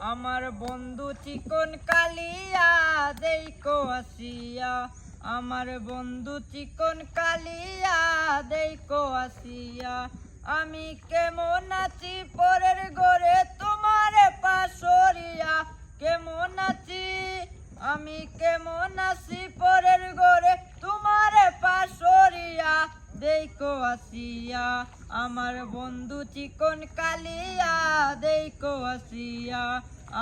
আমার বন্ধু চিকন কালিয়া, দেখো আসিয়া। আমার বন্ধু চিকন কালিয়া, দেখো আসিয়া। আমি কেমন আছি পরের ঘরে তোমার পাশরিয়া? কেমন আছি? আমি কেমন আছি পরের ঘরে দেখো আসিয়া আমার বন্ধু চিকন কালিয়া। দেখো আসিয়া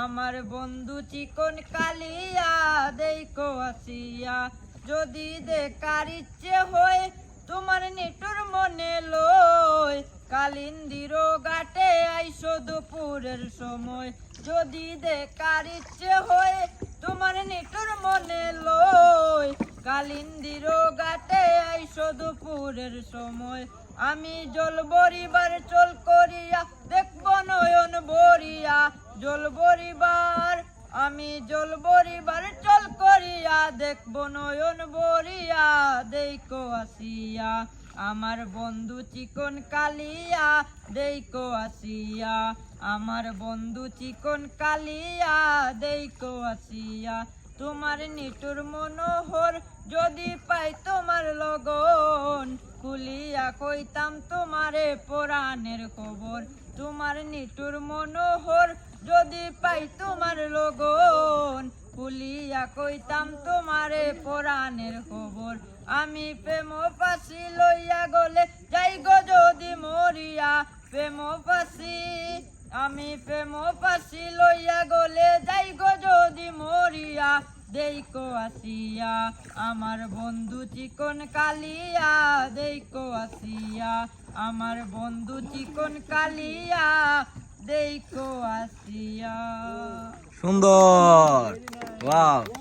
আমার বন্ধু চিকন কালিয়া। দেখো আসিয়া যদি দেখার ইচ্ছে হয়, তোমার নিটুর মনে লয়। কালিন্দির ঘাটে আইসো দুপুরের সময়। যদি দেখার ইচ্ছে হয়, তোমার নিটুর মনে লয়। কালিন্দির ঘাটে আইসো দুপুরের সময়। আমি জল বরিবার চল করিয়া, দেখব নয়ন বরিয়া জল বরিবার আমি জল বরিবার চল করিয়া, দেখব নয়ন বরিয়া দেখো আসিয়া, আমার বন্ধু চিকন কালিয়া। দেখো আসিয়া, আমার বন্ধু চিকন কালিয়া। দেখো আসিয়া, তোমার নিটুর মনোহর যদি খুলিয়া কইতাম তোমারে পুরাণের খবর, তোমার নিটুর মনোহর যদি পাই তোমার লগন। ভুলিয়া কইতাম তোমারে পুরাণের খবর, আমি প্রেম পাশি লইয়া গলে যাই গো যদি মরিয়া প্রেম পাশি আমি প্রেম পাশি লইয়া গলে যাই গো যদি মরিয়া দেখো আসিয়া। আমার বন্ধু চিকন কালিয়া দেখো আসিয়া। আমার বন্ধু চিকন কালিয়া দেখো আসিয়া। সুন্দর। ওয়াও।